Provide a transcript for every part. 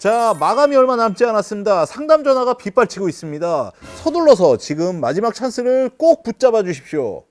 자, 마감이 얼마 남지 않았습니다. 상담 전화가 빗발치고 있습니다. 서둘러서 지금 마지막 찬스를 꼭 붙잡아 주십시오.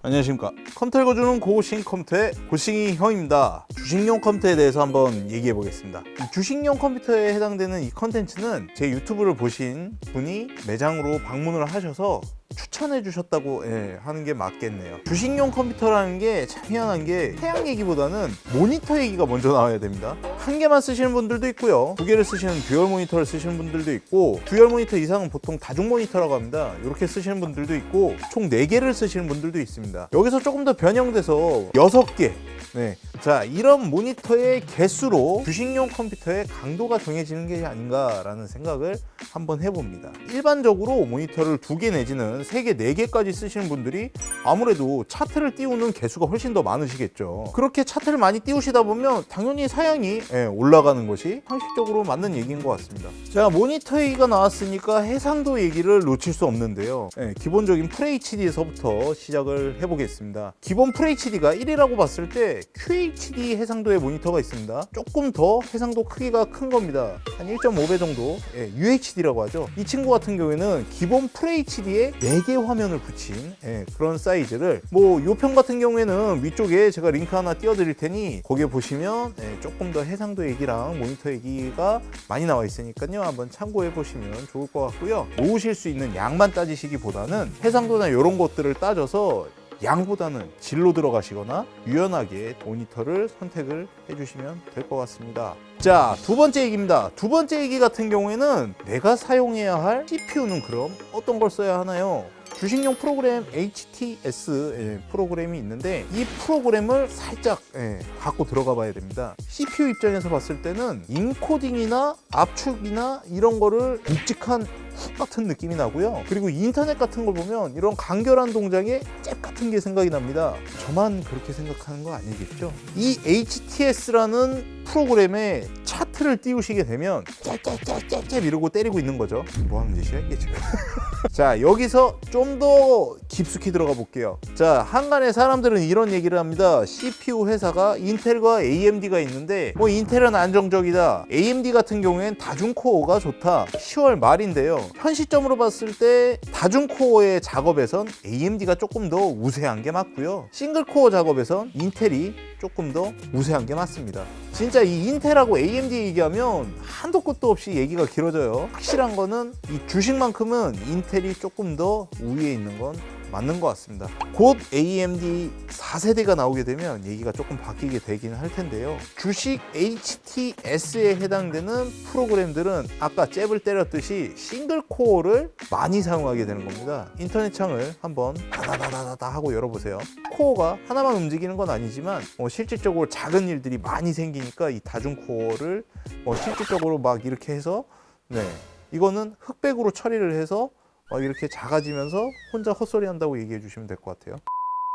안녕하십니까. 컴퓨터를 거주는 고고싱 컴퓨터의 고싱이 형입니다. 주식용 컴퓨터에 대해서 한번 얘기해 보겠습니다. 이 주식용 컴퓨터에 해당되는 이 컨텐츠는 제 유튜브를 보신 분이 매장으로 방문을 하셔서 추천해 주셨다고 예, 하는 게 맞겠네요. 주식용 컴퓨터라는 게 참 희한한 게 태양 얘기보다는 모니터 얘기가 먼저 나와야 됩니다. 한 개만 쓰시는 분들도 있고요. 두 개를 쓰시는 듀얼 모니터를 쓰시는 분들도 있고 듀얼 모니터 이상은 보통 다중 모니터라고 합니다. 이렇게 쓰시는 분들도 있고 총 네개를 쓰시는 분들도 있습니다. 여기서 조금 더 변형돼서 여섯 개 네. 자, 이런 모니터의 개수로 주식용 컴퓨터의 강도가 정해지는 게 아닌가라는 생각을 한번 해봅니다. 일반적으로 모니터를 두 개 내지는 세 개, 네 개까지 쓰시는 분들이 아무래도 차트를 띄우는 개수가 훨씬 더 많으시겠죠. 그렇게 차트를 많이 띄우시다 보면 당연히 사양이 예, 올라가는 것이 상식적으로 맞는 얘기인 것 같습니다. 자, 모니터 얘기가 나왔으니까 해상도 얘기를 놓칠 수 없는데요. 예, 기본적인 FHD에서부터 시작을 해보겠습니다. 기본 FHD가 1이라고 봤을 때 QHD 해상도의 모니터가 있습니다. 조금 더 해상도 크기가 큰 겁니다. 한 1.5배 정도 예, UHD라고 하죠. 이 친구 같은 경우에는 기본 FHD에 4개 화면을 붙인 예, 그런 사이즈를 뭐 요 편 같은 경우에는 위쪽에 제가 링크 하나 띄워드릴 테니 거기에 보시면 예, 조금 더 해상 도 얘기랑 모니터 얘기가 많이 나와 있으니까요. 한번 참고해 보시면 좋을 것 같고요. 모으실 수 있는 양만 따지시기보다는 해상도나 이런 것들을 따져서 양보다는 질로 들어가시거나 유연하게 모니터를 선택을 해주시면 될 것 같습니다. 자, 두 번째 얘기입니다. 두 번째 얘기 같은 경우에는 내가 사용해야 할 CPU는 그럼 어떤 걸 써야 하나요? 주식용 프로그램 HTS 예, 프로그램이 있는데 이 프로그램을 살짝 예, 갖고 들어가 봐야 됩니다. CPU 입장에서 봤을 때는 인코딩이나 압축이나 이런 거를 묵직한 훅 같은 느낌이 나고요. 그리고 인터넷 같은 걸 보면 이런 간결한 동작에 잽 같은 게 생각이 납니다. 저만 그렇게 생각하는 거 아니겠죠? 이 HTS라는 프로그램에 차 트를 띄우시게 되면 짭짭짭짭짭 이러고 때리고 있는 거죠. 뭐 하는 짓이야 이게 지금? 자 여기서 좀 더 깊숙이 들어가 볼게요. 자 한간에 사람들은 이런 얘기를 합니다. CPU 회사가 인텔과 AMD가 있는데 뭐 인텔은 안정적이다. AMD 같은 경우엔 다중코어가 좋다. 10월 말인데요. 현 시점으로 봤을 때 다중코어의 작업에선 AMD가 조금 더 우세한 게 맞고요. 싱글코어 작업에선 인텔이 조금 더 우세한 게 맞습니다. 진짜 이 인텔하고 AMD 얘기하면 한도 끝도 없이 얘기가 길어져요. 확실한 거는 이 주식만큼은 인텔이 조금 더 우위에 있는 건 맞는 것 같습니다. 곧 AMD 4세대가 나오게 되면 얘기가 조금 바뀌게 되긴 할 텐데요. 주식 HTS에 해당되는 프로그램들은 아까 잽을 때렸듯이 싱글 코어를 많이 사용하게 되는 겁니다. 인터넷 창을 한번 다다다다다 하고 열어보세요. 코어가 하나만 움직이는 건 아니지만 어, 실질적으로 작은 일들이 많이 생기니까 이 다중 코어를 어, 실질적으로 막 이렇게 해서 네 이거는 흑백으로 처리를 해서 막 이렇게 작아지면서 혼자 헛소리 한다고 얘기해 주시면 될 것 같아요.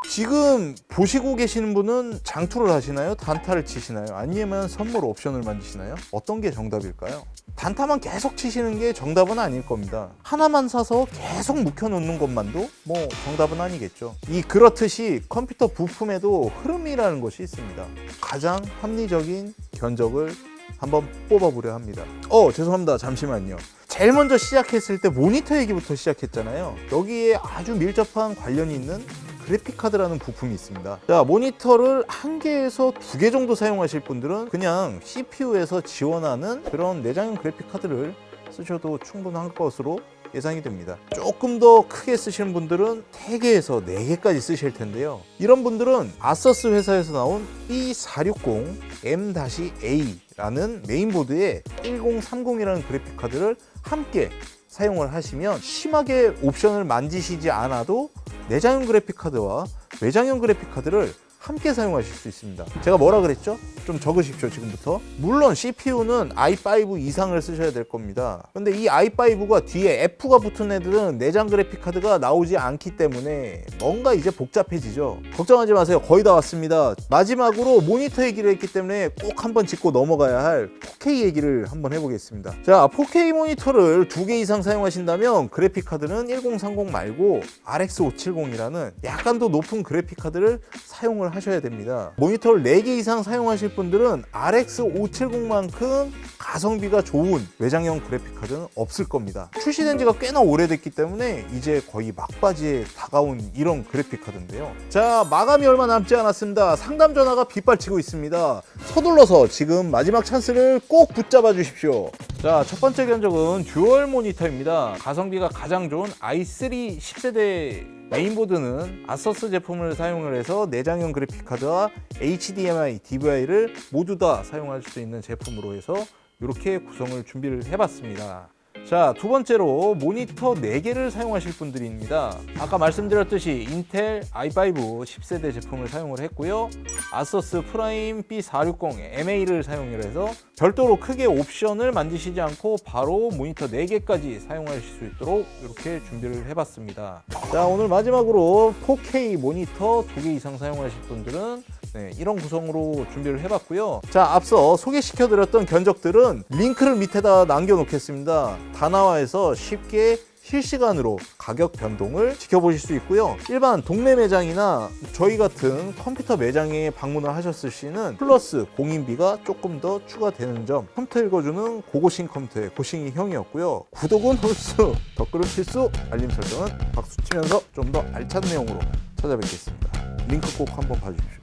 지금 보시고 계시는 분은 장투를 하시나요? 단타를 치시나요? 아니면 선물 옵션을 만드시나요? 어떤 게 정답일까요? 단타만 계속 치시는 게 정답은 아닐 겁니다. 하나만 사서 계속 묵혀놓는 것만도 뭐 정답은 아니겠죠. 이 그렇듯이 컴퓨터 부품에도 흐름이라는 것이 있습니다. 가장 합리적인 견적을 한번 뽑아보려 합니다. 어, 죄송합니다. 잠시만요. 제일 먼저 시작했을 때 모니터 얘기부터 시작했잖아요. 여기에 아주 밀접한 관련이 있는 그래픽 카드라는 부품이 있습니다. 자, 모니터를 한 개에서 두 개 정도 사용하실 분들은 그냥 CPU에서 지원하는 그런 내장형 그래픽 카드를 쓰셔도 충분한 것으로 예상이 됩니다. 조금 더 크게 쓰시는 분들은 3개에서 4개까지 쓰실 텐데요. 이런 분들은 아서스 회사에서 나온 E460M-A라는 메인보드에 1030이라는 그래픽 카드를 함께 사용을 하시면 심하게 옵션을 만지시지 않아도 내장형 그래픽 카드와 외장형 그래픽 카드를 함께 사용하실 수 있습니다. 제가 뭐라 그랬죠? 좀 적으십시오, 지금부터. 물론 CPU는 i5 이상을 쓰셔야 될 겁니다. 근데 이 i5가 뒤에 F가 붙은 애들은 내장 그래픽 카드가 나오지 않기 때문에 뭔가 이제 복잡해지죠. 걱정하지 마세요. 거의 다 왔습니다. 마지막으로 모니터 얘기를 했기 때문에 꼭 한번 짚고 넘어가야 할 4K 얘기를 한번 해보겠습니다. 자, 4K 모니터를 두 개 이상 사용하신다면 그래픽 카드는 1030 말고 RX 570이라는 약간 더 높은 그래픽 카드를 사용을 하셔야 됩니다. 모니터를 4개 이상 사용하실 분들은 RX 570만큼 가성비가 좋은 외장형 그래픽 카드는 없을 겁니다. 출시된 지가 꽤나 오래됐기 때문에 이제 거의 막바지에 다가온 이런 그래픽 카드인데요. 자, 마감이 얼마 남지 않았습니다. 상담 전화가 빗발치고 있습니다. 서둘러서 지금 마지막 찬스를 꼭 붙잡아 주십시오. 자, 첫 번째 견적은 듀얼 모니터입니다. 가성비가 가장 좋은 i3 10세대 메인보드는 아서스 제품을 사용을 해서 내장형 그래픽 카드와 HDMI, DVI를 모두 다 사용할 수 있는 제품으로 해서 이렇게 구성을 준비를 해봤습니다. 자, 두 번째로 모니터 4개를 사용하실 분들입니다. 아까 말씀드렸듯이 인텔 i5 10세대 제품을 사용을 했고요. 아서스 프라임 B460 MA를 사용을 해서 별도로 크게 옵션을 만드시지 않고 바로 모니터 4개까지 사용하실 수 있도록 이렇게 준비를 해봤습니다. 자, 오늘 마지막으로 4K 모니터 2개 이상 사용하실 분들은 네, 이런 구성으로 준비를 해봤고요. 자, 앞서 소개시켜드렸던 견적들은 링크를 밑에다 남겨놓겠습니다. 다나와에서 쉽게 실시간으로 가격 변동을 지켜보실 수 있고요. 일반 동네 매장이나 저희 같은 컴퓨터 매장에 방문을 하셨을 시는 플러스 공인비가 조금 더 추가되는 점 컴퓨터 읽어주는 고고싱 컴퓨터의 고싱이 형이었고요. 구독은 홀수, 댓글은 필수, 알림 설정은 박수 치면서 좀 더 알찬 내용으로 찾아뵙겠습니다. 링크 꼭 한번 봐주십시오.